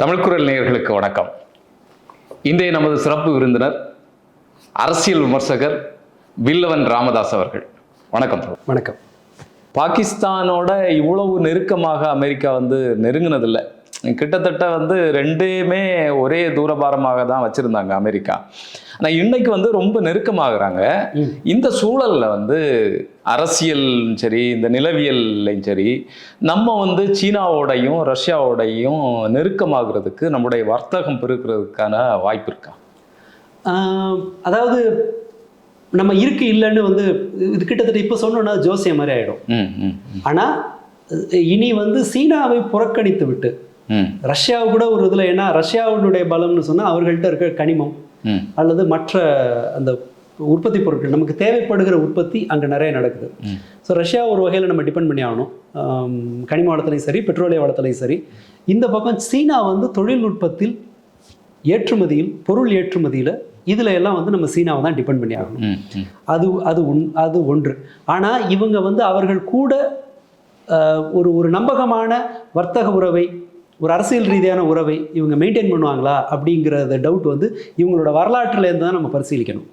தமிழ்குரல் நேயர்களுக்கு வணக்கம். இன்றைய நமது சிறப்பு விருந்தினர் அரசியல் விமர்சகர் வில்லவன் ராமதாஸ் அவர்கள். வணக்கம். வணக்கம். பாகிஸ்தானோட இவ்வளவு நெருக்கமாக அமெரிக்கா வந்து நெருங்கினதில்லை. கிட்டத்தட்ட வந்து ரெண்டையுமே ஒரே தூரபாரமாக தான் வச்சுருந்தாங்க அமெரிக்கா. ஆனால் இன்னைக்கு வந்து ரொம்ப நெருக்கமாகறாங்க. இந்த சூழல்ல வந்து அரசியலும் சரி இந்த நிலவியல்லையும் சரி நம்ம வந்து சீனாவோடையும் ரஷ்யாவோடையும் நெருக்கமாகிறதுக்கு நம்முடைய வர்த்தகம் பெருக்கிறதுக்கான வாய்ப்பு இருக்கா? அதாவது நம்ம இருக்கு இல்லைன்னு வந்து இது கிட்டத்தட்ட இப்போ சொன்னோன்னா ஜோசியம் மாதிரி ஆயிடும். ம் ம் ம், ஆனால் இனி வந்து சீனாவை புறக்கணித்து விட்டு ரஷ்யாவை கூட ஒரு இதில் ஏன்னா ரஷ்யாவினுடைய பலம்னு சொன்னால் அவர்கள்ட்ட இருக்க கனிமம் அல்லது மற்ற அந்த உற்பத்தி பொருட்கள் நமக்கு தேவைப்படுகிற உற்பத்தி அங்கே நிறைய நடக்குது. ஸோ ரஷ்யா ஒரு வகையில் நம்ம டிபெண்ட் பண்ணி ஆகணும். கனிம வளத்துலையும் சரி பெட்ரோலிய வளத்துலையும் சரி. இந்த பக்கம் சீனா வந்து தொழில்நுட்பத்தில் ஏற்றுமதியில் பொருள் ஏற்றுமதியில் இதில் எல்லாம் வந்து நம்ம சீனாவை தான் டிபெண்ட் பண்ணி ஆகணும். அது அது உன் அது ஒன்று. ஆனால் இவங்க வந்து அவர்கள் கூட ஒரு ஒரு நம்பகமான வர்த்தக உறவை ஒரு அரசியல் ரீதியான உறவை இவங்க மெயின்டைன் பண்ணுவாங்களா அப்படிங்கிறத டவுட் வந்து இவங்களோட வரலாற்றுலேருந்து தான் நம்ம பரிசீலிக்கணும்.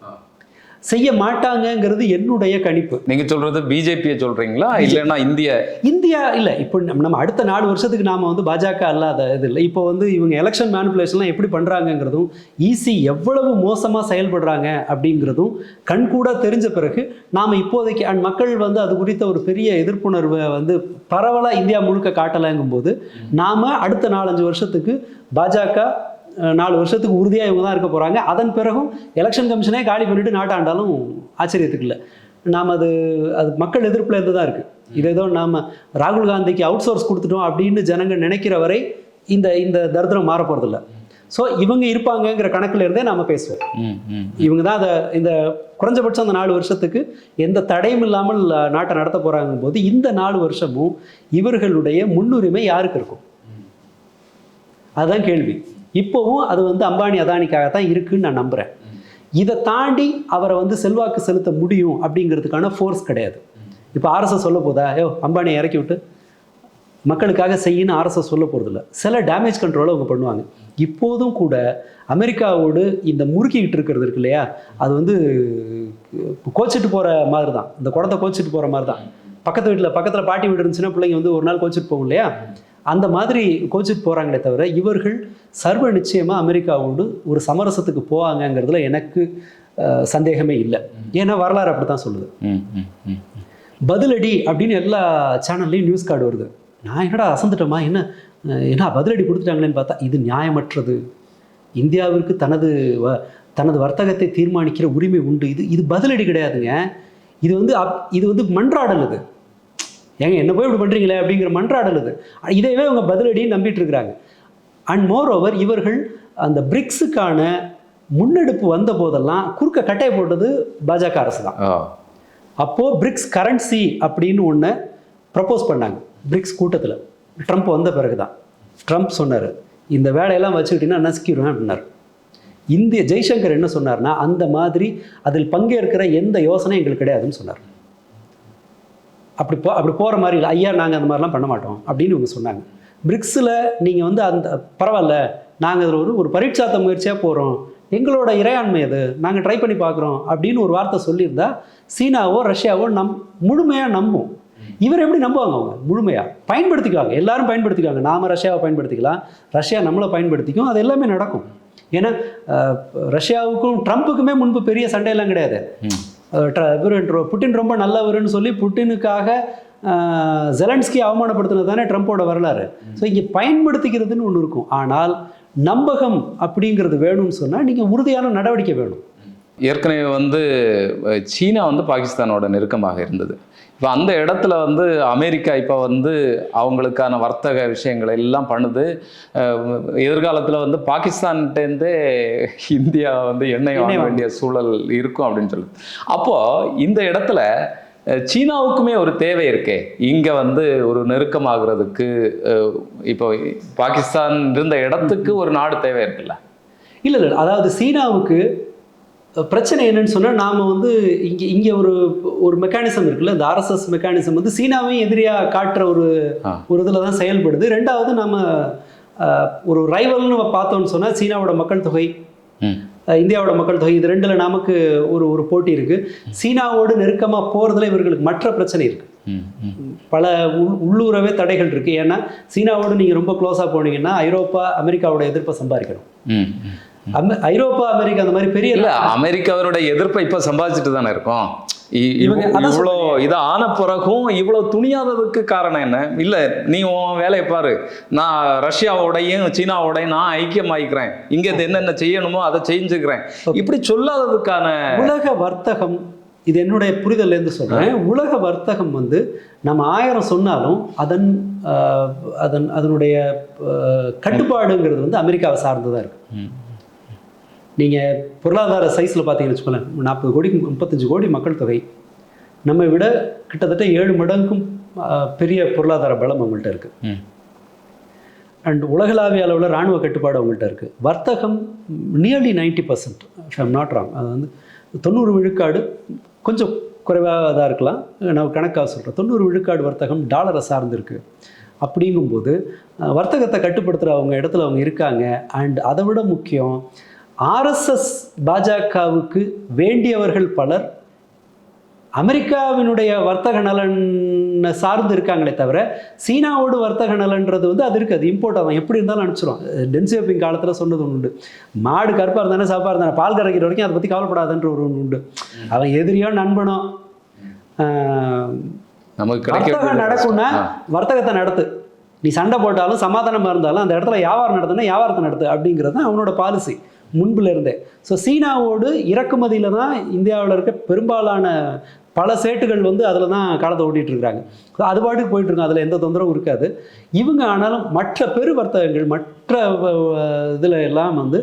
செய்ய மாட்டாங்கங்கிறது என்னுடைய கணிப்பு. நீங்க சொல்றது பிஜேபியை சொல்றீங்களா? இல்லைன்னா இந்திய இந்தியா இல்லை. இப்போ நம்ம அடுத்த நாலு வருஷத்துக்கு நாம வந்து பாஜக அல்லாத இது இல்லை. இப்போ வந்து இவங்க எலெக்ஷன் மேனிப்புலேஷன்லாம் எப்படி பண்ணுறாங்கங்கிறதும் ஈசி எவ்வளவு மோசமாக செயல்படுறாங்க அப்படிங்கிறதும் கண்கூட தெரிஞ்ச பிறகு நாம் இப்போதைக்கு அண்ட் மக்கள் வந்து அது குறித்த ஒரு பெரிய எதிர்ப்புணர்வை வந்து பரவலாக இந்தியா முழுக்க காட்டலைங்கும் போது நாம் அடுத்த நாலஞ்சு வருஷத்துக்கு பாஜக நாலு வருஷத்துக்கு உறுதியாக இவங்க தான் இருக்க போகிறாங்க அதன் பிறகும் எலெக்ஷன் கமிஷனே காலி பண்ணிட்டு நாட்டாண்டாலும் ஆச்சரியத்துக்கு இல்லை. நாம் அது அது மக்கள் எதிர்ப்புல இருந்து தான் இருக்குது இது ஏதோ நாம் ராகுல் காந்திக்கு அவுட் சோர்ஸ் கொடுத்துட்டோம் அப்படின்னு ஜனங்க நினைக்கிற வரை இந்த இந்த தரித்திரம் மாற போகிறதில்ல ஸோ இவங்க இருப்பாங்கங்கிற கணக்குல இருந்தே நாம் பேசுவோம். இவங்க தான் அதை இந்த குறைஞ்சபட்சம் அந்த நாலு வருஷத்துக்கு எந்த தடையும் இல்லாமல் நாட்டை நடத்த போகிறாங்க போது இந்த நாலு வருஷமும் இவர்களுடைய முன்னுரிமை யாருக்கு இருக்கும்? அதுதான் கேள்வி. இப்போவும் அது வந்து அம்பானி அதானிக்காக தான் இருக்குன்னு நான் நம்புகிறேன் இதை தாண்டி அவரை வந்து செல்வாக்கு செலுத்த முடியும் அப்படிங்கிறதுக்கான ஃபோர்ஸ் கிடையாது. இப்போ ஆர்எஸ்எஸ் சொல்ல போதா? ஐயோ அம்பானியை இறக்கி விட்டு மக்களுக்காக செய்யின்னு ஆர்எஸ்எஸ் சொல்ல போகிறதில்ல சில டேமேஜ் கண்ட்ரோலை அவங்க பண்ணுவாங்க. இப்போதும் கூட அமெரிக்காவோடு இந்த முறுக்கிக்கிட்டு இருக்கிறது இருக்கு இல்லையா? அது வந்து கோச்சிட்டு போகிற மாதிரி தான் இந்த குடத்தை கோச்சிட்டு போகிற மாதிரி தான் பக்கத்து வீட்டில் பக்கத்தில் பாட்டி வீடு இருந்துச்சுன்னா பிள்ளைங்க வந்து ஒரு நாள் கோச்சிட்டு போகும் இல்லையா? அந்த மாதிரி கோச்சிட்டு போகிறாங்களே தவிர இவர்கள் சர்வ நிச்சயமாக அமெரிக்காவோடு ஒரு சமரசத்துக்கு போவாங்கங்கிறதுல எனக்கு சந்தேகமே இல்லை. ஏன்னா வரலாறு அப்படி தான் சொல்லுது பதிலடி அப்படின்னு எல்லா சேனல்லையும் நியூஸ் கார்டு வருது. நான் என்னடா அசந்துட்டோமா? என்ன என்ன பதிலடி கொடுத்துட்டாங்களேன்னு பார்த்தா இது நியாயமற்றது. இந்தியாவிற்கு தனது வ தனது வர்த்தகத்தை தீர்மானிக்கிற உரிமை உண்டு. இது இது பதிலடி கிடையாதுங்க. இது வந்து அப் இது வந்து மன்றாடல் இது ஏங்க என்ன போய் இப்படி பண்ணுறீங்களே அப்படிங்கிற மன்றாடல் இது. இதையவே இவங்க பதிலடின்னு நம்பிட்டு இருக்கிறாங்க அண்ட் மோர் ஓவர் இவர்கள் அந்த பிரிக்ஸுக்கான முன்னெடுப்பு வந்த போதெல்லாம் குறுக்க கட்டை போட்டது பாஜக அரசு தான். அப்போது பிரிக்ஸ் கரன்சி அப்படின்னு ஒன்று ப்ரப்போஸ் பண்ணாங்க. பிரிக்ஸ் கூட்டத்தில். ட்ரம்ப் வந்த பிறகு தான் ட்ரம்ப் சொன்னார் இந்த வேலையெல்லாம் வச்சுக்கிட்டீங்கன்னா நசுக்கிடுவேன் அப்படின்னார். இந்திய ஜெய்சங்கர் என்ன சொன்னார்னா அந்த மாதிரி அதில் பங்கேற்கிற எந்த யோசனையும் எங்களுக்கு கிடையாதுன்னு சொன்னார். அப்படி போ அப்படி போகிற மாதிரி இல்லை. ஐயா நாங்கள் அந்த மாதிரிலாம் பண்ண மாட்டோம். அப்படின்னு இவங்க சொன்னாங்க. பிரிக்ஸில் நீங்கள் வந்து அந்த பரவாயில்ல. நாங்கள் அதில் ஒரு ஒரு பரீட்சாத்த முயற்சியாக போகிறோம் எங்களோட இறையாண்மை அது. நாங்கள் ட்ரை பண்ணி பார்க்குறோம். அப்படின்னு ஒரு வார்த்தை சொல்லியிருந்தா சீனாவோ ரஷ்யாவோ நம் முழுமையாக நம்பும். இவர் எப்படி நம்புவாங்க அவங்க? முழுமையாக பயன்படுத்திக்குவாங்க. எல்லாரும் பயன்படுத்திக்குவாங்க. நாம ரஷ்யாவை பயன்படுத்திக்கலாம். ரஷ்யா நம்மளை பயன்படுத்திக்கும். அது எல்லாமே நடக்கும். ஏன்னா ரஷ்யாவுக்கும் ட்ரம்ப்புக்குமே முன்பு பெரிய சண்டையெல்லாம் கிடையாது. புட்டின் ரொம்ப நல்லவருன்னு சொல்லி புட்டினுக்காக ஜெலன்ஸ்கி அவமானப்படுத்தினது தானே ட்ரம்ப்போட வரலாறு. ஸோ இங்கே பயன்படுத்திக்கிறதுன்னு ஒன்று இருக்கும். ஆனால் நம்பகம் அப்படிங்கிறது வேணும்னு சொன்னால் நீங்கள் உறுதியான நடவடிக்கை வேணும். ஏற்கனவே வந்து சீனா வந்து பாகிஸ்தானோட நெருக்கமாக இருந்தது. இப்போ அந்த இடத்துல வந்து அமெரிக்கா இப்போ வந்து அவங்களுக்கான வர்த்தக விஷயங்களை எல்லாம் பண்ணுது. எதிர்காலத்தில் வந்து பாகிஸ்தான்கிட்டேருந்தே இந்தியா வந்து எண்ணெய் வாங்க. வேண்டிய சூழல் இருக்கும் அப்படின்னு சொல்லுது. அப்போது இந்த இடத்துல சீனாவுக்குமே ஒரு தேவை இருக்கே. இங்கே வந்து ஒரு நெருக்கமாகிறதுக்கு இப்போ பாகிஸ்தான் இருந்த இடத்துக்கு ஒரு நாடு தேவை இருக்குல்ல? இல்லை இல்லை அதாவது சீனாவுக்கு பிரச்சனை என்னன்னு சொன்னால் நாம் வந்து இங்கே இங்கே ஒரு ஒரு மெக்கானிசம் இருக்குல்ல இந்த ஆர்எஸ்எஸ் மெக்கானிசம் வந்து சீனாவையும் எதிரியாக காட்டுற ஒரு. ஒரு இதில் தான் செயல்படுது. ரெண்டாவது நம்ம ஒரு ரைவல்னு நம்ம பார்த்தோம்னு சொன்னால் சீனாவோட மக்கள் தொகை இந்தியாவோட மக்கள் தொகை இது ரெண்டில் நமக்கு ஒரு ஒரு போட்டி இருக்குது சீனாவோடு நெருக்கமாக போகிறதுல இவர்களுக்கு மற்ற பிரச்சனை இருக்குது பல உள் உள்ளூரவே தடைகள் இருக்குது ஏன்னா சீனாவோடு நீங்கள் ரொம்ப க்ளோஸாக போனீங்கன்னா ஐரோப்பா அமெரிக்காவோட எதிர்ப்பை சம்பாதிக்கணும். ஐரோப்பா அமெரிக்கா அந்த மாதிரி பெரிய இல்ல அமெரிக்காவினுடைய எதிர்ப்பை இப்ப சம்பாதிச்சுட்டு தானே இருக்கோம். இவ்வளோ இது ஆன பிறகும் இவ்வளவு துணியாததுக்கு காரணம் என்ன? இல்ல நீ உன் வேலையை பாரு. நான் ரஷ்யாவோடையும் சீனாவோடையும் நான் ஐக்கியமாயிக்கிறேன். இங்க என்னென்ன செய்யணுமோ அதை செஞ்சுக்கிறேன். இப்படி சொல்லாததுக்கான உலக வர்த்தகம் இது என்னுடைய புரிதல்லேருந்து சொல்கிறேன் உலக வர்த்தகம் வந்து நம்ம ஆயிரம் சொன்னாலும் அதன் ஆஹ், அதன் அதனுடைய கட்டுப்பாடுங்கிறது வந்து அமெரிக்காவை சார்ந்து தான் இருக்கு. ம். நீங்கள் பொருளாதார சைஸில் பார்த்தீங்கன்னு வச்சுக்கோங்களேன் நாற்பது கோடி முப்பத்தஞ்சு கோடி மக்கள் தொகை. நம்ம விட கிட்டத்தட்ட ஏழு மடங்கும் பெரிய பொருளாதார பலம் அவங்கள்ட்ட இருக்குது. அண்ட் உலகளாவிய அளவில் ராணுவ கட்டுப்பாடு அவங்கள்ட்ட இருக்குது வர்த்தகம் nearly ninety percent I'm not wrong அது வந்து தொண்ணூறு விழுக்காடு கொஞ்சம் குறைவாக தான் இருக்கலாம். நான் கணக்காக சொல்கிறேன் தொண்ணூறு விழுக்காடு வர்த்தகம் டாலரை சார்ந்திருக்கு அப்படிங்கும்போது வர்த்தகத்தை கட்டுப்படுத்துகிற அவங்க இடத்துல அவங்க இருக்காங்க. அண்ட் அதை விட முக்கியம் ஆர்எஸ்எஸ் பாஜகவுக்கு வேண்டியவர்கள் பலர் அமெரிக்காவினுடைய வர்த்தக நலன் சார்ந்து இருக்காங்களே தவிர சீனாவோடு வர்த்தக நலன்றது வந்து அது இருக்குது. அது இம்போர்ட் ஆகும். எப்படி இருந்தாலும் அனுப்பிச்சிரும் டென்சியோப்பிங் காலத்தில் சொன்னது ஒன்று உண்டு. மாடு கருப்பாக இருந்தானே சாப்பாக இருந்தானே பால் கறக்கிற வரைக்கும் அதை பற்றி கவலைப்படாதன்ற ஒரு ஒன்று உண்டு. அவன் எதிரியோ நண்பனோ நமக்கு வர்த்தகம் நடக்கும்னா. வர்த்தகத்தை நடத்து. நீ சண்டை போட்டாலும் சமாதானமாக இருந்தாலும் அந்த இடத்துல வியாபாரம் நடத்துனா வியாபாரத்தை நடத்து அப்படிங்கிறது தான் அவனோட பாலிசி முன்புலேருந்தே ஸோ சீனாவோடு இறக்குமதியில் தான் இந்தியாவில் இருக்க பெரும்பாலான பல சேட்டுகள் வந்து அதில் தான் காலத்தை ஓட்டிகிட்டு இருக்காங்க ஸோ அது பாட்டுக்கு போயிட்டு அதில் எந்த தொந்தரவும் இருக்காது. இவங்க ஆனாலும் மற்ற பெரு வர்த்தகங்கள் மற்ற இதில் எல்லாம் வந்து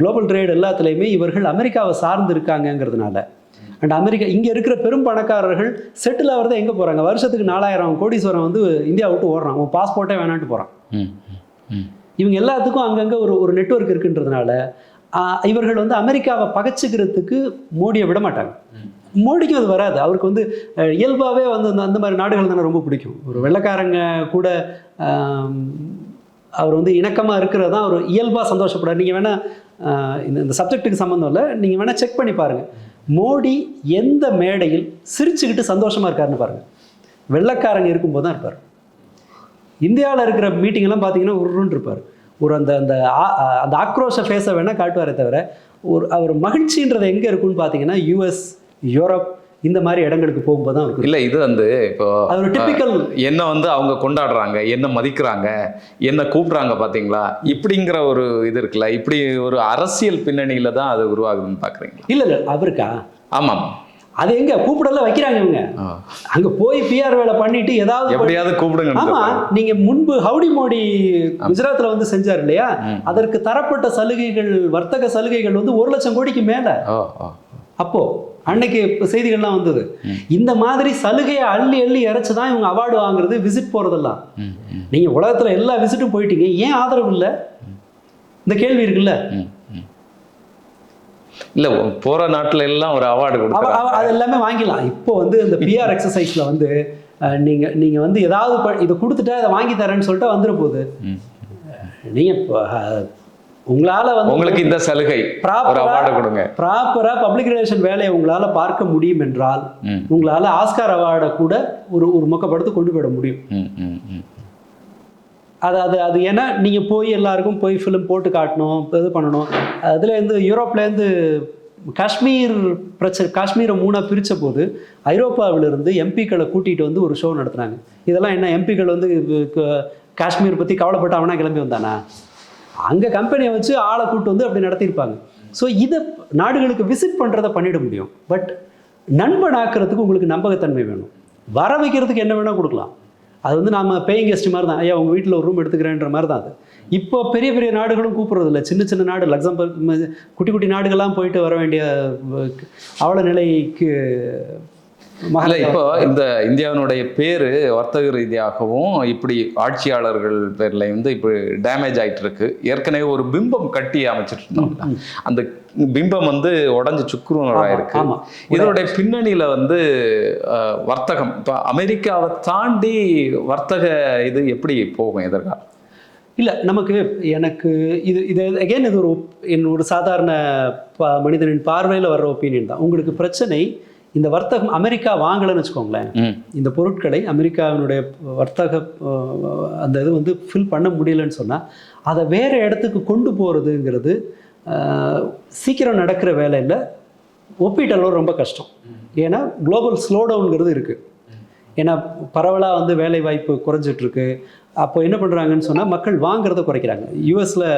குளோபல் ட்ரேட் எல்லாத்துலேயுமே இவர்கள் அமெரிக்காவை சார்ந்து இருக்காங்கங்கிறதுனால அண்ட் அமெரிக்கா இங்கே இருக்கிற பெரும் பணக்காரர்கள் செட்டில் ஆகிறத எங்கே போகிறாங்க? வருஷத்துக்கு நாலாயிரம் கோடீஸ்வரன் வந்து இந்தியா விட்டு ஓடுறான். உன் பாஸ்போர்ட்டே வேணான்ட்டு போகிறான். இவங்க எல்லாத்துக்கும் அங்கங்கே ஒரு ஒரு நெட்வொர்க் இருக்குன்றதுனால இவர்கள் வந்து அமெரிக்காவை பகைச்சிக்கிறதுக்கு மோடியை விட மாட்டாங்க. மோடிக்கும் அது வராது. அவருக்கு வந்து இயல்பாகவே வந்து அந்த அந்த மாதிரி நாடுகள் தானே ரொம்ப பிடிக்கும். ஒரு வெள்ளைக்காரங்க கூட அவர் வந்து இணக்கமாக இருக்கிறது தான் அவர் இயல்பாக சந்தோஷப்படுறார் நீங்கள் வேணால் இந்த இந்த சப்ஜெக்ட்டுக்கு சம்மந்தம் இல்லை. நீங்கள் வேணால் செக் பண்ணி பாருங்கள் மோடி எந்த மேடையில் சிரிச்சுக்கிட்டு சந்தோஷமாக இருக்காருன்னு பாருங்கள் வெள்ளைக்காரங்க இருக்கும்போது தான் இருப்பார். இந்தியாவில் இருக்கிற மீட்டிங் எல்லாம் பார்த்தீங்கன்னா உருன்னு இருப்பார். ஒரு அந்த அந்த அந்த ஆக்ரோஷ ஃபேஸை வேணால் காட்டுவாரே தவிர ஒரு அவர் மகிழ்ச்சின்றது எங்கே இருக்குன்னு பார்த்தீங்கன்னா யூஎஸ் யூரோப் இந்த மாதிரி இடங்களுக்கு போகும்போது தான் இருக்கும் இல்ல இது வந்து இப்போ அது ஒரு டிப்பிக்கல் என்ன வந்து அவங்க கொண்டாடுறாங்க என்ன மதிக்கிறாங்க என்ன கூப்பிடுறாங்க பாத்தீங்களா? இப்படிங்கிற ஒரு இது இருக்குல்ல இப்படி ஒரு அரசியல் பின்னணியில தான் அது உருவாகுதுன்னு பாக்குறீங்களா? இல்லை இல்லை அவருக்கா? ஆமாம். அது எங்க? கூப்பிடல வைக்கிறாங்க இவங்க. அங்க போய் பிஆர் வேலை பண்ணிட்டு ஏதாவது எப்படியாவது கூப்பிடுங்க ஆமா நீங்க முன்பு ஹவுடி மோடி குஜராத்ல வந்து செஞ்சார் இல்லையா? அதற்கு தரப்பட்ட சலுகைகள் வர்த்தக சலுகைகள் வந்து ஒரு லட்சம் கோடிக்கு மேல. அப்போ அன்னைக்கு செய்திகள்லாம் வந்தது. இந்த மாதிரி சலுகையை அள்ளி அள்ளி இறைச்சு தான் இவங்க அவார்டு வாங்குறது விசிட் போறதெல்லாம். ம், ம், நீங்க உலகத்துல எல்லா விசிட்டும் போயிட்டீங்க. ஏன் ஆதரவு இல்லை? இந்த கேள்வி இருக்குல்ல. இல்ல போற நாட்டுல எல்லாம் ஒரு அவார்டு அவ- அது எல்லாமே வாங்கிடலாம். இப்போ வந்து இந்த பிஆர் எக்ஸசைஸ்ல வந்து அஹ், நீங்க நீங்க வந்து ஏதாவது ப- இதை கொடுத்துட்டா இதை வாங்கி தரேன்னு சொல்லிட்டு வந்துட போகுது ம். நீங்க இப்போ, உங்களால வந்து உங்களுக்கு இந்த சலுகை ஒரு ப்ராப்பரா அவார்டு கொடுங்க. ப்ராப்பரா பப்ளிக் ரிலேஷன் வேலையை உங்களால பார்க்க முடியும் என்றால் ம், உங்களால ஆஸ்கார் அவார்டை கூட ஒரு ஒரு மொக்கப்படுத்து கொண்டு போயிட முடியும். ம், ம், ம். அது அது அது ஏன்னா நீங்கள் போய் எல்லாருக்கும் போய் ஃபிலிம் போட்டு காட்டணும் இது பண்ணணும். அதுலேருந்து யூரோப்லேருந்து காஷ்மீர் பிரச்சனை காஷ்மீரை மூணாக பிரித்த போது ஐரோப்பாவிலிருந்து எம்பிக்களை கூட்டிகிட்டு வந்து ஒரு ஷோ நடத்துனாங்க. இதெல்லாம் என்ன எம்பிக்கள் வந்து காஷ்மீர் பற்றி கவலைப்பட்டு அவனா கிளம்பி வந்தானா? அங்கே கம்பெனியை வச்சு ஆளை கூட்டு வந்து அப்படி நடத்தியிருப்பாங்க. ஸோ இதை நாடுகளுக்கு விசிட் பண்ணுறதை பண்ணிட முடியும். பட் நண்பன் ஆக்கிறதுக்கு உங்களுக்கு நம்பகத்தன்மை வேணும். வர வைக்கிறதுக்கு என்ன வேணால் கொடுக்கலாம். அது வந்து நாம பேயிங் கெஸ்ட் மாதிரி தான் ஐயா உங்கள் வீட்டில் ஒரு ரூம் எடுத்துக்கிறேன்ற மாதிரி தான் அது. இப்போ பெரிய பெரிய நாடுகளும் கூப்பிட்றது இல்லை சின்ன சின்ன நாடு லக்சம்பர்க் குட்டி குட்டி நாடுகள்லாம் போயிட்டு வர வேண்டிய அவல நிலைக்கு மகள இப்போ இந்த இந்தியாவினுடைய பேரு வர்த்தக ரீதியாகவும் இப்படி ஆட்சியாளர்கள் பேர்ல வந்து இப்போ டேமேஜ் ஆயிட்டு இருக்கு ஏற்கனவே ஒரு பிம்பம் கட்டி அமைச்சிட்டு இருந்தோம்ல. அந்த பிம்பம் வந்து உடஞ்சு சுக்குநூறாயிருக்கு ஆமா இதனுடைய பின்னணியில வந்து வர்த்தகம். இப்போ அமெரிக்காவை தாண்டி வர்த்தக இது எப்படி போகும் எதிர்காலம்? இல்லை நமக்கு எனக்கு இது இது அகைன் இது ஒரு என் ஒரு சாதாரண ப மனிதனின் பார்வையில் வர்ற ஒப்பீனியன் தான். உங்களுக்கு பிரச்சனை இந்த வர்த்தகம் அமெரிக்கா வாங்கலைன்னு வச்சுக்கோங்களேன். இந்த பொருட்களை அமெரிக்காவினுடைய வர்த்தக அந்த இது வந்து ஃபில் பண்ண முடியலன்னு சொன்னால் அதை வேறு இடத்துக்கு கொண்டு போகிறதுங்கிறது சீக்கிரம் நடக்கிற வேலை இல்லை. ஒப்பீட்டளவு ரொம்ப கஷ்டம். ஏன்னா குளோபல் ஸ்லோ டவுனுங்கிறது இருக்குது ஏன்னா பரவலாக வந்து வேலை வாய்ப்பு குறைஞ்சிட்டு இருக்கு அப்போ என்ன பண்ணுறாங்கன்னு சொன்னால் மக்கள் வாங்குறத குறைக்கிறாங்க. யூஎஸில்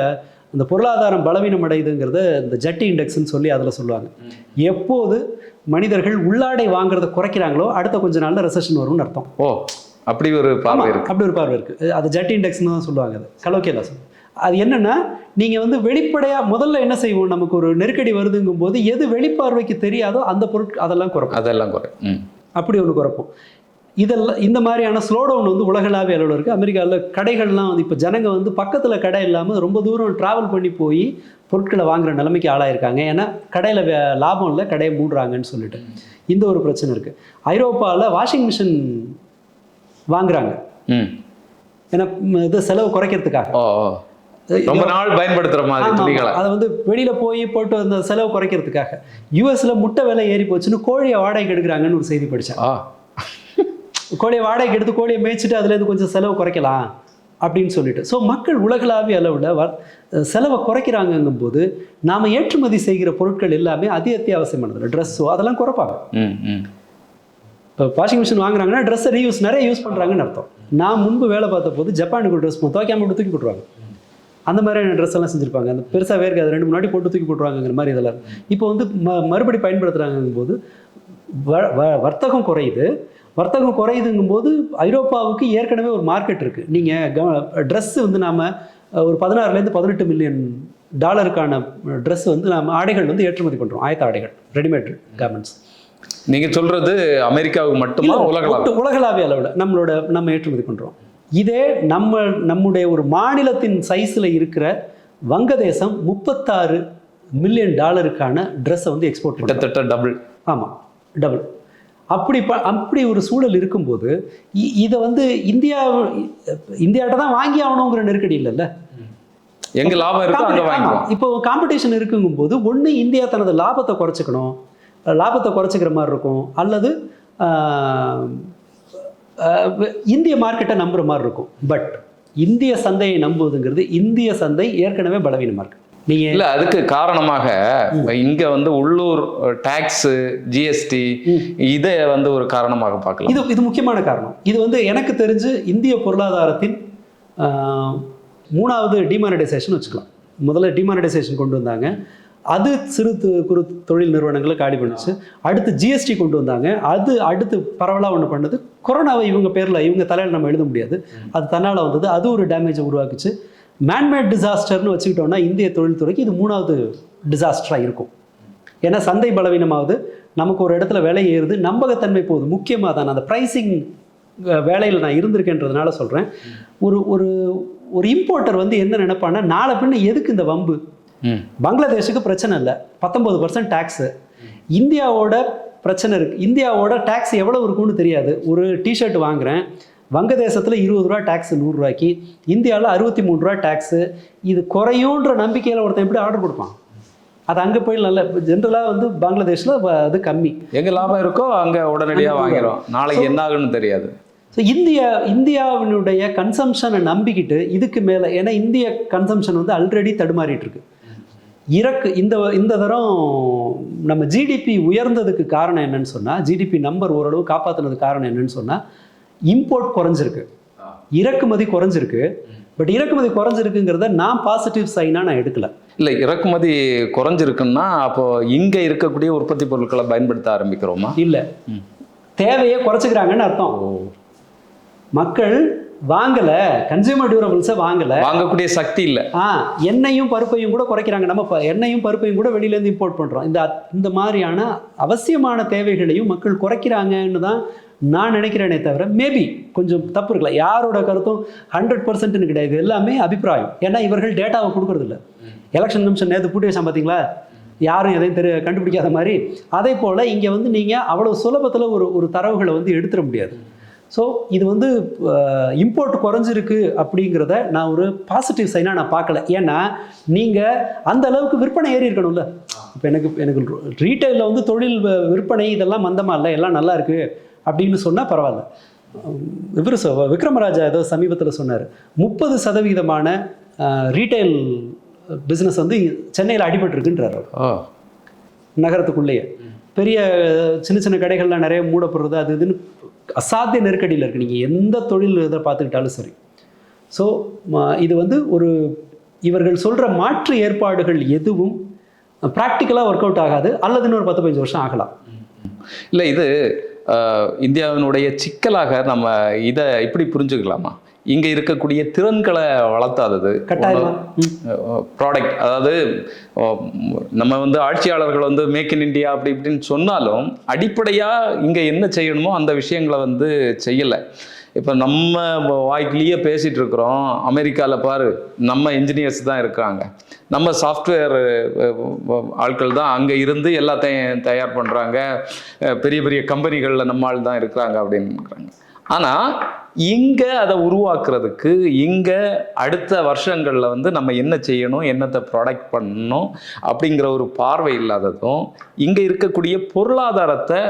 இந்த பொருளாதாரம் பலவீனம் அடையுதுங்கிறத இந்த ஜட்டி இண்டெக்ஸ்னு சொல்லி அதில் சொல்லுவாங்க. எப்போது மனிதர்கள் உள்ளாடை வாங்குறத குறைக்கிறாங்களோ அடுத்த கொஞ்ச நாள்ல ரெசெஷன் வரும்னு அர்த்தம். ஓ அப்படி ஒரு பார்வை ஆமா, இருக்கு. அப்படி ஒரு பார்வை இருக்கு. அது ஜட்டி இண்டெக்ஸ்னு தான் சொல்லுவாங்க அது. கலோக்கியலா அது என்னன்னா நீங்க வந்து வெளிப்படையா முதல்ல என்ன செய்வோம்? நமக்கு ஒரு நெருக்கடி வருதுங்கும் போது எது வெளிப்பார்வைக்கு தெரியாதோ அந்த பொருட்கள் அதெல்லாம் குறைப்போம். அதெல்லாம் குறை அப்படி ஒன்று குறைப்போம். இதெல்லாம் இந்த மாதிரியான ஸ்லோ டவுன் வந்து உலகளாவிய அளவில் இருக்குது அமெரிக்காவில் கடைகள்லாம் வந்து இப்போ ஜனங்க வந்து பக்கத்தில் கடை இல்லாமல் ரொம்ப தூரம் ட்ராவல் பண்ணி போய் பொருட்களை வாங்குற நிலைமைக்கு ஆளாயிருக்காங்க. ஏன்னா கடையில் லாபம் இல்லை கடையை மூடுறாங்கன்னு சொல்லிட்டு. இந்த ஒரு பிரச்சனை இருக்குது ஐரோப்பாவில் வாஷிங் மிஷின் வாங்குறாங்க. ஏன்னா இது செலவு குறைக்கிறதுக்காக. ரொம்ப நாள் பயன்படுத்துற மாதிரி துணிகளை. அதை வந்து வெளியில போய் போட்டு அந்த செலவு குறைக்கிறதுக்காக. யூஎஸ்ல முட்டை விலை ஏறி போச்சுன்னு கோழியை வாடகைக்கு எடுக்கிறாங்கன்னு ஒரு செய்தி படித்தேன் கோழியை வாடகைக்கு எடுத்து கோழியை மேய்ச்சிட்டு அதுலேருந்து கொஞ்சம் செலவு குறைக்கலாம் அப்படின்னு சொல்லிட்டு. ஸோ மக்கள் உலகளாவிய அளவில் செலவை குறைக்கிறாங்கங்கும் போது நாம் ஏற்றுமதி செய்கிற பொருட்கள் எல்லாமே அதி அத்தியாவசியமானது. ட்ரெஸ்ஸோ அதெல்லாம் குறைப்பாங்க. இப்போ வாஷிங் மிஷின் வாங்குறாங்கன்னா ட்ரெஸ்ஸை ரீயூஸ் நிறைய யூஸ் பண்ணுறாங்கன்னு அர்த்தம். நான் முன்பு வேலை பார்த்த போது ஜப்பானுக்கு ட்ரெஸ் துவைக்காம மட்டும் தூக்கி போட்டுருவாங்க. அந்த மாதிரியான ட்ரெஸ் எல்லாம் செஞ்சுருப்பாங்க. அந்த பெருசாக வேர்க்கு அது ரெண்டு முன்னாடி போட்டு தூக்கி போட்டுருவாங்கங்கிற மாதிரி இதெல்லாம் இப்போ வந்து ம மறுபடி பயன்படுத்துகிறாங்கும் போது வர்த்தகம் குறையுது. வர்த்தகம் குறையுதுங்கும் போது ஐரோப்பாவுக்கு ஏற்கனவே ஒரு மார்க்கெட் இருக்குது நீங்கள் ட்ரெஸ்ஸு வந்து நாம் ஒரு பதினாறுலேருந்து பதினெட்டு மில்லியன் டாலருக்கான ட்ரெஸ் வந்து நாம் ஆடைகள் வந்து ஏற்றுமதி பண்ணுறோம் ஆயத்த ஆடைகள் ரெடிமேட் கார்மெண்ட்ஸ் நீங்க சொல்றது அமெரிக்காவுக்கு மட்டுமா ஒட்டு- உலகளாவிய அளவில் நம்மளோட நம்ம ஏற்றுமதி பண்ணுறோம் இதே நம்ம நம்முடைய ஒரு மாநிலத்தின் சைஸில் இருக்கிற வங்கதேசம் முப்பத்தாறு மில்லியன் டாலருக்கான ட்ரெஸ்ஸை வந்து எக்ஸ்போர்ட் கிட்டத்தட்ட டபுள் ஆமாம் டபுள் அப்படி ப அப்படி ஒரு சூழல் இருக்கும்போது இதை வந்து இந்தியா இந்தியாட்ட தான் வாங்கி ஆகணுங்கிற நெருக்கடி இல்லைல்ல? எங்க லாபம் இருக்கோ அங்க இப்போ காம்படிஷன் இருக்குங்கும்போது ஒன்று இந்தியா தனது லாபத்தை குறைச்சிக்கணும் லாபத்தை குறைச்சிக்கிற மாதிரி இருக்கும் அல்லது இந்திய மார்க்கெட்டை நம்புற மாதிரி இருக்கும். பட் இந்திய சந்தையை நம்புவதுங்கிறது இந்திய சந்தை ஏற்கனவே பலவீனமாக இருக்கு. நீங்க இல்ல அதுக்கு காரணமாக இங்க வந்து உள்ளூர் டாக்ஸ் ஜிஎஸ்டி இதை வந்து ஒரு காரணமாக பார்க்கலாம். இது இது முக்கியமான காரணம். இது வந்து எனக்கு தெரிஞ்சு இந்திய பொருளாதாரத்தின் மூணாவது டிமானிட்டைசேஷன் வச்சுக்கலாம். முதல்ல டிமானிட்டைசேஷன் கொண்டு வந்தாங்க. அது சிறு குறு தொழில் நிறுவனங்களை காலி பண்ணுச்சு அடுத்து ஜிஎஸ்டி கொண்டு வந்தாங்க. அது அடுத்து பரவலாக ஒன்று பண்ணது கொரோனாவை இவங்க பேரில் இவங்க தலையில் நம்ம எழுத முடியாது. அது தன்னால் வந்தது. அது ஒரு டேமேஜை உருவாக்குச்சு. மேன்மேட் டிசாஸ்டர்னு வச்சுக்கிட்டோம்னா இந்திய தொழில்துறைக்கு இது மூணாவது டிசாஸ்டராக இருக்கும். ஏன்னா சந்தை பலவீனமாகுது. நமக்கு ஒரு இடத்துல விலை ஏறுது. நம்பகத்தன்மை போகுது. முக்கியமாக தான் அந்த ப்ரைசிங் வேலையில் நான் இருந்திருக்கேன்றதுனால சொல்கிறேன் ஒரு ஒரு ஒரு இம்போர்ட்டர் வந்து என்ன நினைப்பான்னா நாளை பின்ன எதுக்கு இந்த வம்பு? பங்களாதேஷுக்கு பிரச்சனை இல்லை. பத்தொம்பது பர்சன்ட் டேக்ஸு இந்தியாவோட பிரச்சனை இருக்குது இந்தியாவோட டேக்ஸ் எவ்வளோ இருக்கும்னு தெரியாது. ஒரு டிஷர்ட் வாங்குறேன். வங்கதேசத்தில் இருபது ரூபா டேக்ஸ் நூறுரூவாய்க்கு இந்தியாவில் அறுபத்தி மூணு ரூபா டேக்ஸு இது குறையுன்ற நம்பிக்கையில் ஒருத்தன் எப்படி ஆர்டர் கொடுப்பான்? அது அங்கே போய் நல்ல ஜென்ரலாக வந்து பங்களாதேஷில் அது கம்மி. எங்க லாபம் இருக்கோ அங்க உடனடியா வாங்கிறோம் நாளைக்கு என்ன ஆகுன்னு தெரியாது. ஸோ இந்தியா இந்தியாவினுடைய கன்சம்ஷனை நம்பிக்கிட்டு இதுக்கு மேலே ஏன்னா இந்திய கன்சம்ஷன் வந்து ஆல்ரெடி தடுமாறிட்டு இருக்கு. இறக்கு இந்த இந்த தரம் நம்ம ஜிடிபி உயர்ந்ததுக்கு காரணம் என்னன்னு சொன்னால் ஜிடிபி நம்பர் ஓரளவு காப்பாற்றினதுக்கு காரணம் என்னன்னு சொன்னால் இம்போர்ட் குறைஞ்சிருக்கு. இறக்குமதி குறைஞ்சிருக்கு. பட் இறக்குமதி குறைஞ்சிருக்குங்கிறத நான் பாசிட்டிவ் சைனாக நான் எடுக்கல. இல்ல இறக்குமதி குறைஞ்சிருக்குன்னா அப்போ இங்க இருக்கக்கூடிய உற்பத்தி பொருட்களை பயன்படுத்த ஆரம்பிக்கிறோமா? இல்லை. தேவையை குறைச்சிக்கிறாங்கன்னு அர்த்தம். மக்கள் வாங்கலை கன்சியூமர் டியூரபிள்ஸை வாங்கலை. வாங்கக்கூடிய சக்தி இல்ல. ஆ எண்ணெயும் பருப்பையும் கூட குறைக்கிறாங்க. நம்ம எண்ணெயும் பருப்பையும் கூட வெளியிலேருந்து இம்போர்ட் பண்ணுறோம் இந்த இந்த மாதிரியான அவசியமான தேவைகளையும் மக்கள் குறைக்கிறாங்கன்னு தான் நான் நினைக்கிறேனே தவிர மேபி கொஞ்சம் தப்பு இருக்கலாம் யாரோட கருத்தும் ஹண்ட்ரட் பர்சன்ட்னு கிடையாது. எல்லாமே அபிப்பிராயம். ஏன்னா இவர்கள் டேட்டாவை கொடுக்கறதில்ல. எலெக்ஷன் கமிஷன் நேற்று பூட்டி வச்சான் பார்த்தீங்களா யாரும் எதையும் தெரிய கண்டுபிடிக்காத மாதிரி. அதே போல் இங்கே வந்து நீங்கள் அவ்வளோ சுலபத்தில் ஒரு ஒரு தரவுகளை வந்து எடுத்துட முடியாது. ஸோ இது வந்து இம்போர்ட் குறைஞ்சிருக்கு அப்படிங்கிறத நான் ஒரு பாசிட்டிவ் சைனாக நான் பார்க்கல. ஏன்னா நீங்கள் அந்த அளவுக்கு விற்பனை ஏறி இருக்கணும்ல. இப்போ எனக்கு எனக்கு ரீட்டைலில் வந்து தொழில் விற்பனை இதெல்லாம் மந்தமாக இல்லை. எல்லாம் நல்லா இருக்கு அப்படின்னு சொன்னால் பரவாயில்ல. இவர் விக்ரமராஜா ஏதோ சமீபத்தில் சொன்னார். முப்பது சதவீதமான ரீட்டைல் பிஸ்னஸ் வந்து சென்னையில் அடிபட்டிருக்குன்றார் நகரத்துக்குள்ளேயே. பெரிய சின்ன சின்ன கடைகள்லாம் நிறைய மூடப்படுறது அது இதுன்னு அசாத்திய நெருக்கடியில் இருக்குது நீங்கள் எந்த தொழில் இதை பார்த்துக்கிட்டாலும் சரி. ஸோ இது வந்து ஒரு இவர்கள் சொல்கிற மாற்று ஏற்பாடுகள் எதுவும் ப்ராக்டிக்கலாக ஒர்க் அவுட் ஆகாது. அல்லது இன்னொரு பத்து பதினஞ்சு வருஷம் ஆகலாம். இல்லை இது இந்தியாவினுடைய சிக்கலாக நம்ம இதை இப்படி புரிஞ்சுக்கலாமா? இங்கே இருக்கக்கூடிய திறன்களை வளர்த்தாதது. கட்டாயமா. ம். ப்ராடக்ட் அதாவது ம், நம்ம வந்து ஆட்சியாளர்கள் வந்து மேக் இன் இந்தியா அப்படி இப்படின்னு சொன்னாலும் அடிப்படையாக இங்கே என்ன செய்யணுமோ அந்த விஷயங்களை வந்து செய்யலை. இப்போ நம்ம வாய்க்கிலேயே பேசிகிட்டு இருக்கிறோம். அமெரிக்காவில் பாரு நம்ம இன்ஜினியர்ஸ் தான் இருக்காங்க. நம்ம சாஃப்ட்வேர் ஆட்கள் தான் அங்கே இருந்து எல்லாத்தையும் தயார் பண்ணுறாங்க பெரிய பெரிய கம்பெனிகளில் நம்ம ஆள் தான் இருக்கிறாங்க அப்படின்னுறாங்க ஆனால் இங்கே அதை உருவாக்குறதுக்கு இங்கே அடுத்த வருஷங்களில் வந்து நம்ம என்ன செய்யணும் என்னத்தை ப்ராடக்ட் பண்ணணும் அப்படிங்கிற ஒரு பார்வை இல்லாததும் இங்கே இருக்கக்கூடிய பொருளாதாரத்தை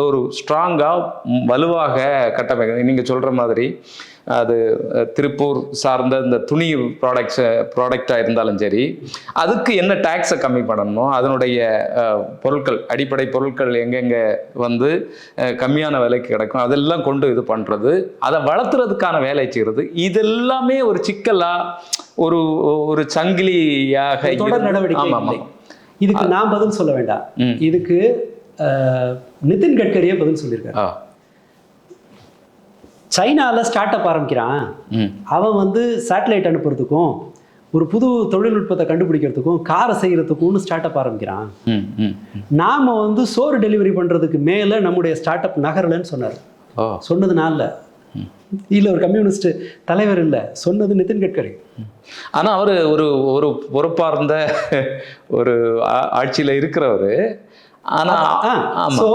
ஒரு ஸ்ட்ராங்காக வலுவாக கட்டமைக்கணும் நீங்கள் சொல்கிற மாதிரி அது திருப்பூர் சார்ந்த இந்த துணி ப்ராடக்ட்ஸ் ப்ராடக்டாக இருந்தாலும் சரி அதுக்கு என்ன டேக்ஸை கம்மி பண்ணணும் அதனுடைய பொருட்கள் அடிப்படை பொருட்கள் எங்கெங்கே வந்து கம்மியான விலைக்கு கிடைக்கும் அதெல்லாம் கொண்டு இது பண்ணுறது அதை வளர்த்துறதுக்கான வேலை செய்கிறது இதெல்லாமே ஒரு சிக்கலா ஒரு ஒரு சங்கிலியாக நடவடிக்கை ஆமா, இல்லை. ஆமா. இதுக்கு நான் பதில் சொல்ல வேண்டாம். இதுக்கு நிதின் கட்கரியே பதில் சொல்லியிருக்காரு ஆ சைனால ஸ்டார்ட் அப் ஆரம்பிக்கிறான். ம். அவன் வந்து சேட்டலைட் அனுப்புறதுக்கும் ஒரு புது தொழில்நுட்பத்தை கண்டுபிடிக்கிறதுக்கும் காரை செய்யறதுக்கும்னு ஸ்டார்ட் அப் ஆரம்பிக்கிறான். நாம வந்து சோறு டெலிவரி பண்றதுக்கு மேல நம்முடைய ஸ்டார்ட் அப் நகரலன்னு சொன்னார். சொன்னது நான் இல்ல. இல்ல ஒரு கம்யூனிஸ்ட் தலைவர் இல்ல. சொன்னது நிதின் கட்கரி. ஆனா அவர் ஒரு ஒரு பொறுப்பார்ந்த ஒரு ஆட்சியில இருக்கிறவர். ஆனா ஆமா. ஸோ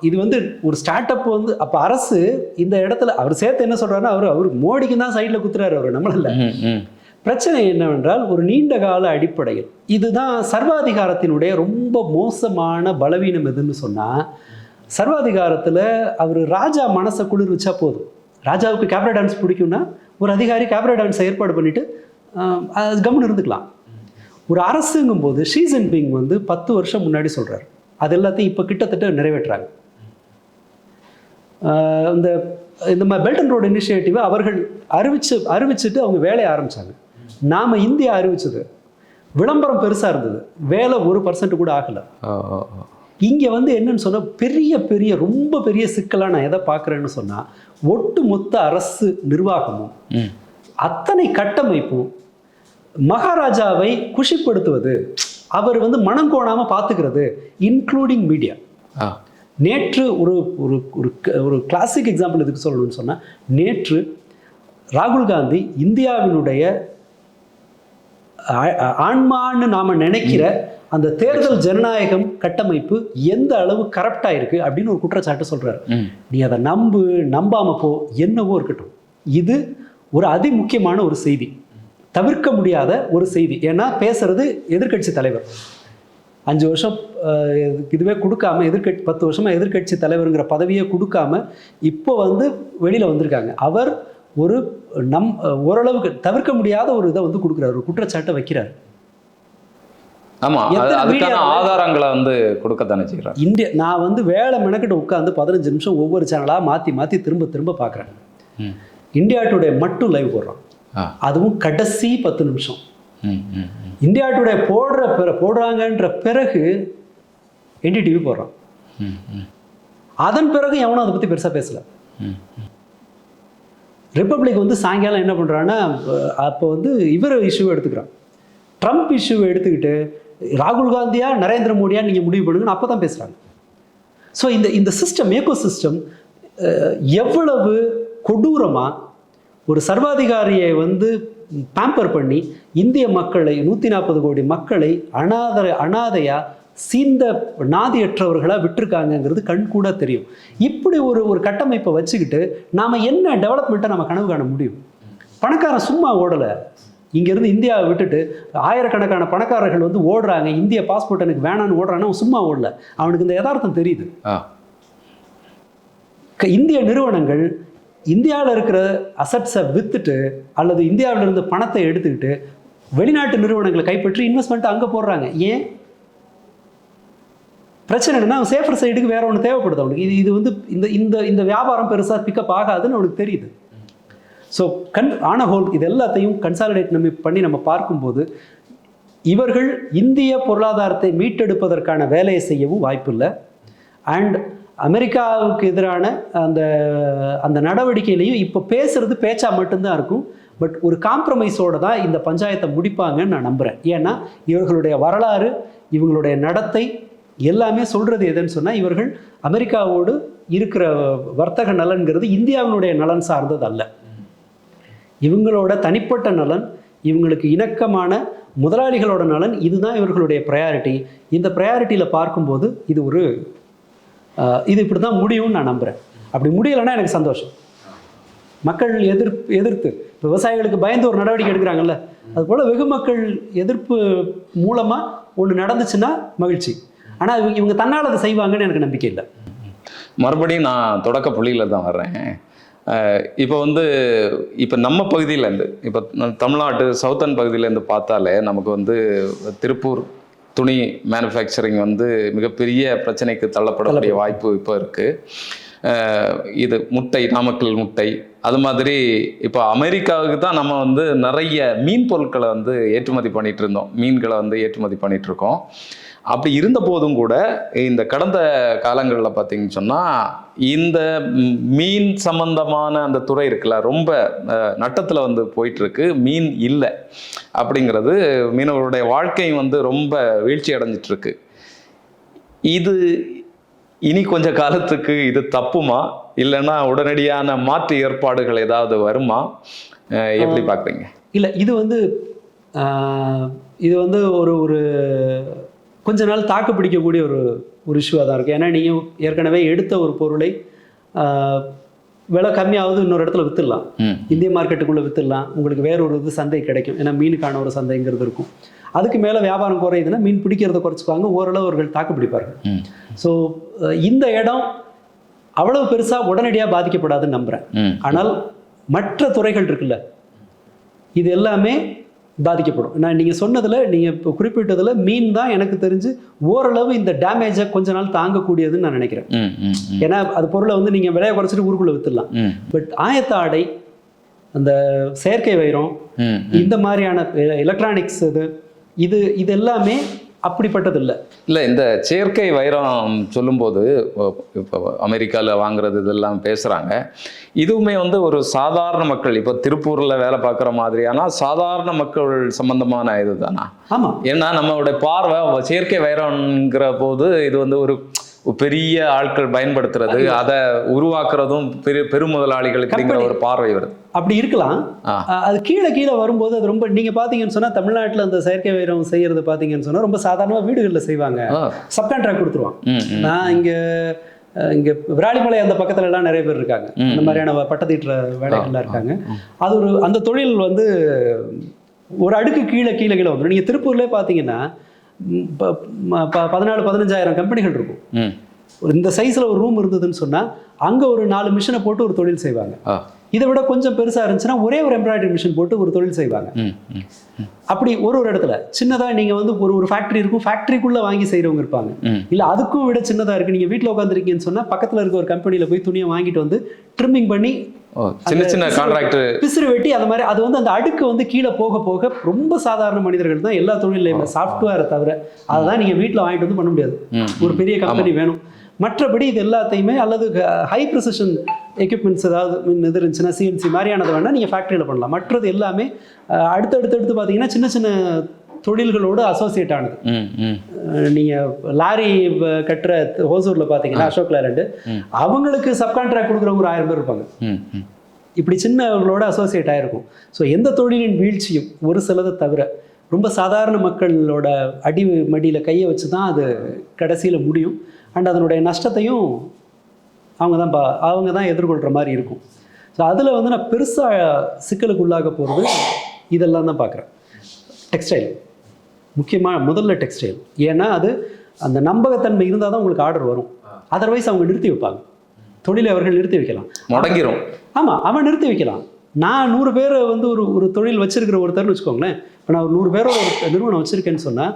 இது வந்து ஒரு ஸ்டார்ட் அப் வந்து அப்ப அரசு இந்த இடத்துல அவர் சேர்த்து என்ன சொல்றாருன்னா அவர் அவர் மோடிக்கு தான் சைடில் குத்துறாரு அவர் நம்மள பிரச்சனை என்னவென்றால் ஒரு நீண்ட கால அடிப்படையில். இதுதான் சர்வாதிகாரத்தினுடைய ரொம்ப மோசமான பலவீனம் எதுன்னு சொன்னா சர்வாதிகாரத்துல அவர் ராஜா மனசை குளிர்விச்சா போதும். ராஜாவுக்கு கேப்ரா டான்ஸ் பிடிக்கும்னா ஒரு அதிகாரி கேப்ரா டான்ஸை ஏற்பாடு அது கம்முன்னு இருந்துக்கலாம். ஒரு அரசுங்கும் போது ஷீ ஜின்பிங் வந்து பத்து வருஷம் முன்னாடி சொல்றாரு. அது எல்லாத்தையும் இப்போ கிட்டத்தட்ட நிறைவேற்றுறாங்க. இந்த இந்த மாதிரி பெல்ட் அண்ட் ரோடு இனிஷியேட்டிவை அவர்கள் அறிவிச்சு அறிவிச்சுட்டு அவங்க வேலையை ஆரம்பிச்சாங்க. நாம இந்தியா அறிவிச்சது விளம்பரம் பெருசா இருந்தது. வேலை ஒரு பர்சன்ட் கூட ஆகல. இங்க வந்து என்னன்னு சொன்னா பெரிய பெரிய ரொம்ப பெரிய சிக்கலா நான் எதை பார்க்குறேன்னு சொன்னா ஒட்டு மொத்த அரசு நிர்வாகமும் அத்தனை கட்டமைப்பும் மகாராஜாவை குஷிப்படுத்துவது அவர் வந்து மனம் கோணாம பார்த்துக்கிறது இன்க்ளூடிங் மீடியா நேற்று ஒரு ஒரு ஒரு ஒரு கிளாசிக் எக்ஸாம்பிள் எதுக்கு சொல்லணும்னு சொன்னால் நேற்று ராகுல் காந்தி இந்தியாவினுடைய ஆன்மான்னு நாம நினைக்கிற அந்த தேர்தல் ஜனநாயகம் கட்டமைப்பு எந்த அளவு கரப்டாக இருக்கு அப்படின்னு ஒரு குற்றச்சாட்டு சொல்றாரு. ம். நீ அதை நம்பு நம்பாம போ என்னவோ இருக்கட்டும். இது ஒரு அதிமுக்கியமான ஒரு செய்தி. தவிர்க்க முடியாத ஒரு செய்தி. ஏன்னா பேசுறது எதிர்க்கட்சி தலைவர். அஞ்சு வருஷம் இதுவே கொடுக்காம எதிர்க்கட்சி பத்து வருஷமா எதிர்க்கட்சி தலைவருங்கிற பதவியே கொடுக்காம இப்போ வந்து வெளியில வந்திருக்காங்க. அவர் ஒரு நம் ஓரளவுக்கு தவிர்க்க முடியாத ஒரு இதை வந்து கொடுக்குறாரு. ஒரு குற்றச்சாட்டை வைக்கிறார். ஆமா அதுக்கான ஆதாரங்களை வந்து கொடுக்கத்தானே செய்கிறார். இந்திய நான் வந்து வேலை மெனக்கிட்டு உட்காந்து பதினஞ்சு நிமிஷம் ஒவ்வொரு சேனலாக மாற்றி மாற்றி திரும்ப திரும்ப பார்க்குறேன். இந்தியா டுடே மட்டும் லைவ் போடுறோம். அதுவும் கடைசி பத்து நிமிஷம். இந்தியா டுடே போடுற பிற போடுறாங்கன்ற பிறகு என்டிடிவி போடுறான். அதன் பிறகு எவனும் அதை பற்றி பெருசாக பேசல. ரிப்பப்ளிக் வந்து சாயங்காலம் என்ன பண்ணுறான்னா அப்போ வந்து இவர் இஷ்யூவை எடுத்துக்கிறான். ட்ரம்ப் இஷ்யூவை எடுத்துக்கிட்டு ராகுல் காந்தியா நரேந்திர மோடியா நீங்கள் முடிவு பண்ணுங்கன்னு அப்போ தான் பேசுகிறாங்க ஸோ இந்த இந்த சிஸ்டம் ஏகோ சிஸ்டம் எவ்வளவு கொடூரமாக ஒரு சர்வாதிகாரியை வந்து பேம்பர் பண்ணி இந்திய மக்களை நூற்றி நாற்பது கோடி மக்களை அனாத அனாதையாக சீந்த நாதியற்றவர்களாக விட்டுருக்காங்கங்கிறது கண் கூட தெரியும். இப்படி ஒரு ஒரு கட்டமைப்பை வச்சுக்கிட்டு நாம் என்ன டெவலப்மெண்ட்டை நம்ம கனவு காண முடியும்? பணக்காரன் சும்மா ஓடலை. இங்கேருந்து இந்தியாவை விட்டுட்டு ஆயிரக்கணக்கான பணக்காரர்கள் வந்து ஓடுறாங்க. இந்திய பாஸ்போர்ட் எனக்கு வேணான்னு ஓடுறான்னா அவன் சும்மா ஓடல. அவனுக்கு இந்த யதார்த்தம் தெரியுது. இந்திய நிறுவனங்கள் இந்தியாவில் இருக்கிற அசட்ஸை விற்றுட்டு அல்லது இந்தியாவில் இருந்து பணத்தை எடுத்துக்கிட்டு வெளிநாட்டு நிறுவனங்களை கைப்பற்றி இன்வெஸ்ட்மெண்ட் அங்கே போடுறாங்க. ஏன்? பிரச்சனை என்னன்னா அவன் சேஃபர் சைடுக்கு வேற ஒன்று தேவைப்படுது அவனுக்கு. இது இது வந்து இந்த இந்த இந்த வியாபாரம் பெருசாக பிக்கப் ஆகாதுன்னு அவனுக்கு தெரியுது. ஸோ கன் ஆன ஹோல் இது எல்லாத்தையும் கன்சாலிடேட் நம்ம பண்ணி நம்ம பார்க்கும்போது இவர்கள் இந்திய பொருளாதாரத்தை மீட்டெடுப்பதற்கான வேலையை செய்யவும் வாய்ப்பில்லை. அண்ட் அமெரிக்காவுக்கு எதிரான அந்த அந்த நடவடிக்கையிலையும் இப்போ பேசுறது பேச்சா மட்டும்தான் இருக்கும். பட் ஒரு காம்ப்ரமைஸோட தான் இந்த பஞ்சாயத்தை முடிப்பாங்கன்னு நான் நம்புகிறேன் ஏன்னா இவர்களுடைய வரலாறு இவங்களுடைய நடத்தை எல்லாமே சொல்கிறது எதுன்னு சொன்னால் இவர்கள் அமெரிக்காவோடு இருக்கிற வர்த்தக நலன்கிறது இந்தியாவினுடைய நலன் சார்ந்தது அல்ல இவங்களோட தனிப்பட்ட நலன் இவங்களுக்கு இணக்கமான முதலாளிகளோட நலன் இதுதான் இவர்களுடைய ப்ரையாரிட்டி இந்த ப்ரையாரிட்டியில் பார்க்கும்போது இது ஒரு இது இப்படி தான் முடியும்னு நான் நம்புகிறேன் அப்படி முடியலைன்னா எனக்கு சந்தோஷம். மக்கள் எதிர்ப்பு எதிர்த்து விவசாயிகளுக்கு பயந்து ஒரு நடவடிக்கை எடுக்கிறாங்கல்ல அதுபோல் வெகு மக்கள் எதிர்ப்பு மூலமாக ஒன்று நடந்துச்சுன்னா மகிழ்ச்சி. ஆனால் இவங்க இவங்க தன்னால் அதை செய்வாங்கன்னு எனக்கு நம்பிக்கை இல்லை. மறுபடியும் நான் தொடக்க புள்ளியில் தான் வர்றேன். இப்போ வந்து இப்போ நம்ம பகுதியிலேருந்து இப்போ தமிழ்நாட்டு சவுத்தன் பகுதியிலேருந்து பார்த்தாலே நமக்கு வந்து திருப்பூர் துணி மேனுஃபேக்சரிங் வந்து மிகப்பெரிய பிரச்சனைக்கு தள்ளப்படக்கூடிய வாய்ப்பு இப்போ இருக்குது இது முட்டை நாமக்கல் முட்டை அது மாதிரி இப்போ அமெரிக்காவுக்கு தான் நம்ம வந்து நிறைய மீன் பொருட்களை வந்து ஏற்றுமதி பண்ணிட்டு இருந்தோம். மீன்களை வந்து ஏற்றுமதி பண்ணிட்டு இருக்கோம். அப்படி இருந்த போதும் கூட இந்த கடந்த காலங்களில் பார்த்தீங்கன்னு சொன்னால் இந்த மீன் சம்பந்தமான அந்த துறை இருக்குல்ல ரொம்ப நட்டத்தில் வந்து போயிட்டு இருக்கு மீன் இல்லை அப்படிங்கிறது மீனவர்களுடைய வாழ்க்கையும் வந்து ரொம்ப வீழ்ச்சி அடைஞ்சிட்டு இருக்கு இது இனி கொஞ்ச காலத்துக்கு இது தப்புமா? இல்லைன்னா உடனடியான மாற்று ஏற்பாடுகள் ஏதாவது வருமா? எப்படி பார்க்குறீங்க இல்லை இது வந்து ஆஹ், இது வந்து ஒரு ஒரு கொஞ்ச நாள் தாக்கு பிடிக்கக்கூடிய ஒரு ஒரு இஷ்யூவாக தான் இருக்குது ஏன்னா நீங்கள் ஏற்கனவே எடுத்த ஒரு பொருளை விலை கம்மியாவது இன்னொரு இடத்துல வித்துடலாம். ம். இந்திய மார்க்கெட்டுக்குள்ளே வித்துடலாம். உங்களுக்கு வேற ஒரு இது சந்தை கிடைக்கும். ஏன்னா மீனுக்கான ஒரு சந்தைங்கிறது இருக்கும். அதுக்கு மேலே வியாபாரம் குறையுதுன்னா மீன் பிடிக்கிறத குறைச்சிக்குவாங்க. ஓரளவு அவர்கள் தாக்கு பிடிப்பார்கள். ஸோ இந்த இடம் அவ்வளவு பெருசாக உடனடியாக பாதிக்கப்படாதுன்னு நம்புகிறேன் ஆனால் மற்ற துறைகள் இருக்குல்ல. இது எல்லாமே பாதிக்கப்படும். நான் நீங்கள் சொன்னதில் நீங்கள் இப்போ குறிப்பிட்டதில் மீன் தான் எனக்கு தெரிஞ்சு ஓரளவு இந்த டேமேஜை கொஞ்ச நாள் தாங்கக்கூடியதுன்னு நான் நினைக்கிறேன். ஏன்னா அது பொருளை வந்து நீங்கள் விலையை குறைச்சிட்டு ஊருக்குள்ளே வித்துடலாம். ம். பட் ஆயத்த ஆடை அந்த செயற்கை வைரம் இந்த மாதிரியான எலக்ட்ரானிக்ஸ் இது இது இது எல்லாமே அப்படிப்பட்டது இல்லை இல்லை இந்த செயற்கை வைரம் சொல்லும்போது இப்போ அமெரிக்காவில் வாங்குறது இதெல்லாம் பேசுகிறாங்க இதுவுமே வந்து ஒரு சாதாரண மக்கள் இப்போ திருப்பூரில் வேலை பார்க்குற மாதிரியான சாதாரண மக்கள் சம்பந்தமான இது தானா ஆமாம் ஏன்னா நம்மளுடைய பார்வை செயற்கை வைரம்ங்கிற போது இது வந்து ஒரு பெரிய ஆட்கள் பயன்படுத்துறது அதை உருவாக்குறதும் பெரு பெருமுதலாளிகளுக்குங்கிற ஒரு பார்வை வருது. அப்படி இருக்கலாம். அது கீழே கீழே வரும்போது அது ரொம்ப நீங்கள் பார்த்தீங்கன்னு சொன்னால் தமிழ்நாட்டில் அந்த செயற்கை வைரம் செய்யறது பார்த்தீங்கன்னு சொன்னால் ரொம்ப சாதாரணமாக வீடுகளில் செய்வாங்க. சப்கான்ட்ராக்ட் ம் நான் இங்கே இங்கே விராலிமலை அந்த பக்கத்துல எல்லாம் நிறைய பேர் இருக்காங்க. அந்த மாதிரியான பட்டத்தீட்டுற வேலைகள்லாம் இருக்காங்க. அது ஒரு அந்த தொழில் வந்து ஒரு அடுக்கு கீழே கீழே கீழே வந்துடும் நீங்கள் திருப்பூர்லேயே பார்த்தீங்கன்னா ம், ப- ம- ப- பதினாலு பதினஞ்சாயிரம் கம்பெனிகள் இருக்கும். ஒரு இந்த சைஸில் ஒரு ரூம் இருந்ததுன்னு சொன்னால் அங்கே ஒரு நாலு மிஷினை போட்டு ஒரு தொழில் செய்வாங்க. இதை விட கொஞ்சம் பெருசாக இருந்துச்சுன்னா ஒரே ஒரு எம்ப்ராய்டரி மிஷின் போட்டு ஒரு தொழில் செய்வாங்க. அப்படி ஒரு ஒரு இடத்துல சின்னதாக நீங்கள் வந்து ஒரு ஒரு ஃபேக்ட்ரி இருக்கும் ஃபேக்ட்ரிக்குள்ளே வாங்கி செய்கிறவங்க இருப்பாங்க. இல்லை அதுக்கும் விட சின்னதாக இருக்குது நீங்கள் வீட்டில் உட்காந்துருக்கீங்கன்னு சொன்னால் பக்கத்தில் இருக்க ஒரு கம்பெனியில் போய் துணியை வாங்கிட்டு வந்து ட்ரிம்மிங் பண்ணி சின்ன சின்ன கான்ட்ராக்ட் பிசிறு வெட்டி அந்த மாதிரி அது வந்து அந்த அடுக்கு வந்து கீழே போக போக ரொம்ப சாதாரண மனிதர்கள் தான் எல்லா தொழிலையுமே சாஃப்ட்வேரை தவிர. அதெல்லாம் நீங்கள் வீட்டில் வாங்கிட்டு வந்து பண்ண முடியாது. ஒரு பெரிய கம்பெனி வேணும். மற்றபடி இது எல்லாத்தையுமே அல்லது ஹை ப்ரிசிஷன் எக்யூப்மெண்ட்ஸ் ஏதாவது மின் இது இருந்துச்சுன்னா சிஎன்சி மாதிரியானது வேணால் நீங்கள் ஃபேக்ட்ரியில் பண்ணலாம். மற்றது எல்லாமே அடுத்தடுத்து அடுத்து பார்த்தீங்கன்னா சின்ன சின்ன தொழில்களோடு அசோசியேட் ஆனது. நீங்கள் லாரி கட்டுற ஹோசூரில் பார்த்தீங்கன்னா அசோக் லேலண்டு. அவங்களுக்கு சப்கான்ட்ராக்ட் கொடுக்குறவங்க ஒரு ஆயிரம் பேர் இருப்பாங்க. இப்படி சின்னவர்களோட அசோசியேட் ஆகிருக்கும் ஸோ எந்த தொழிலின் வீழ்ச்சியும் ஒரு சிலதை தவிர ரொம்ப சாதாரண மக்களோட அடி மடியில் கையை வச்சு தான் அது கடைசியில் முடியும். அண்ட் அதனுடைய நஷ்டத்தையும் அவங்க தான் பா அவங்க தான் எதிர்கொள்கிற மாதிரி இருக்கும். ஸோ அதில் வந்து நான் பெருசாக சிக்கலுக்கு உள்ளாக போகிறது இதெல்லாம் தான் பார்க்குறேன் டெக்ஸ்டைல் முக்கியமாக முதல்ல டெக்ஸ்டைல் ஏன்னா அது அந்த நம்பகத்தன்மை இருந்தால் தான் உங்களுக்கு ஆர்டர் வரும். அதர்வைஸ் அவங்க நிறுத்தி வைப்பாங்க. தொழிலை அவர்கள் நிறுத்தி வைக்கலாம். முடங்கிரும். ஆமாம் அவன் நிறுத்தி வைக்கலாம். நான் நூறு பேரை வந்து ஒரு ஒரு தொழில் வச்சிருக்கிற ஒருத்தர்னு வச்சுக்கோங்களேன். இப்போ நான் ஒரு நூறு பேரோட ஒரு நிறுவனம் வச்சுருக்கேன்னு சொன்னால்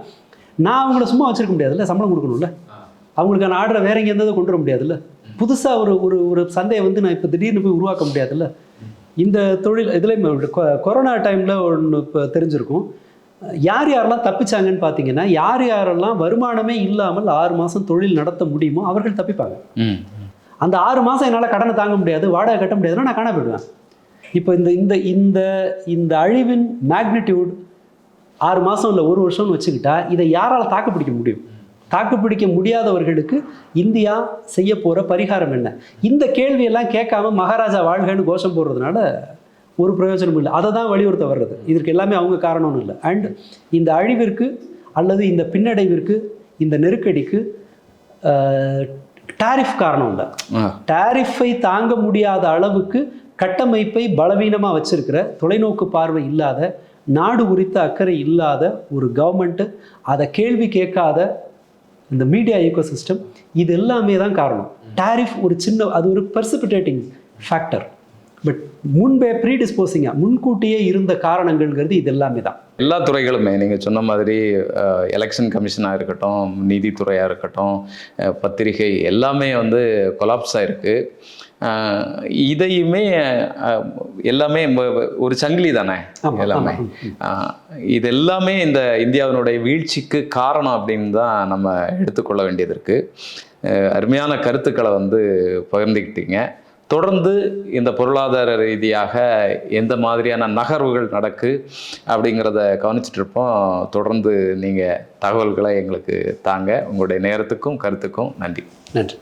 நான் அவங்கள சும்மா வச்சிருக்க முடியாதுல்ல? சம்பளம் கொடுக்கணும்ல? அவங்களுக்கான ஆர்டரை வேற எங்கேருந்து கொண்டு வர முடியாதுல்ல? புதுசாக ஒரு ஒரு ஒரு சந்தையை வந்து நான் இப்போ திடீர்னு போய் உருவாக்க முடியாதுல்ல? இந்த தொழில் இதுலேயும் கொரோனா டைமில் ஒன்று இப்போ தெரிஞ்சிருக்கும். யார் யாரெல்லாம் தப்பிச்சாங்கன்னு பார்த்தீங்கன்னா யார் யாரெல்லாம் வருமானமே இல்லாமல் ஆறு மாதம் தொழில் நடத்த முடியுமோ அவர்கள் தப்பிப்பாங்க. அந்த ஆறு மாதம் என்னால் கடனை தாங்க முடியாது வாடகை கட்ட முடியாதுன்னா நான் காண போயிடுவேன். இப்போ இந்த இந்த இந்த இந்த அழிவின் மேக்னிடியூட் ஆறு மாதம் இல்லை ஒரு வருஷம்னு வச்சுக்கிட்டா இதை யாரால் தாக்கு பிடிக்க முடியும்? தாக்கு பிடிக்க முடியாதவர்களுக்கு இந்தியா செய்ய போகிற பரிகாரம் என்ன? இந்த கேள்வியெல்லாம் கேட்காம மகாராஜா வாழ்கன்னு கோஷம் போடுறதுனால ஒரு பிரயோஜனமும் இல்லை. அதை தான் வலியுறுத்த வர்றது. இதற்கு எல்லாமே அவங்க காரணம்னு இல்லை. அண்ட் இந்த அழிவிற்கு அல்லது இந்த பின்னடைவிற்கு இந்த நெருக்கடிக்கு டாரிஃப் காரணம் இல்லை. டாரிஃபை தாங்க முடியாத அளவுக்கு கட்டமைப்பை பலவீனமாக வச்சிருக்கிற தொலைநோக்கு பார்வை இல்லாத நாடு குறித்த அக்கறை இல்லாத ஒரு கவர்மெண்ட்டு அதை கேள்வி கேட்காத இந்த மீடியா ஈகோ சிஸ்டம் இது எல்லாமே தான் காரணம். டாரிஃப் ஒரு சின்ன அது ஒரு பெர்சிபிடேட்டிங் ஃபேக்டர் பட் முன்பே ப்ரீடிஸ்போசிங்காக முன்கூட்டியே இருந்த காரணங்கள்ங்கிறது இது எல்லாமே தான். எல்லா துறைகளுமே நீங்கள் சொன்ன மாதிரி எலெக்ஷன் கமிஷனாக இருக்கட்டும் நீதித்துறையாக இருக்கட்டும் பத்திரிகை எல்லாமே வந்து கொலாப்ஸ் ஆயிருக்கு. அஹ், இதையுமே எல்லாமே ஒரு சங்கிலி தானே எல்லாமே? இது எல்லாமே இந்த இந்தியாவினுடைய வீழ்ச்சிக்கு காரணம் அப்படின்னு தான் நம்ம எடுத்துக்கொள்ள வேண்டியது இருக்கு. அஹ், அருமையான கருத்துக்களை வந்து பகிர்ந்துக்கிட்டீங்க. தொடர்ந்து இந்த பொருளாதார ரீதியாக எந்த மாதிரியான நகர்வுகள் நடக்கு அப்படிங்கிறத கவனிச்சுட்டு இருப்போம் தொடர்ந்து நீங்கள் தகவல்களை எங்களுக்கு தாங்க. உங்களுடைய நேரத்துக்கும் கருத்துக்கும் நன்றி. நன்றி.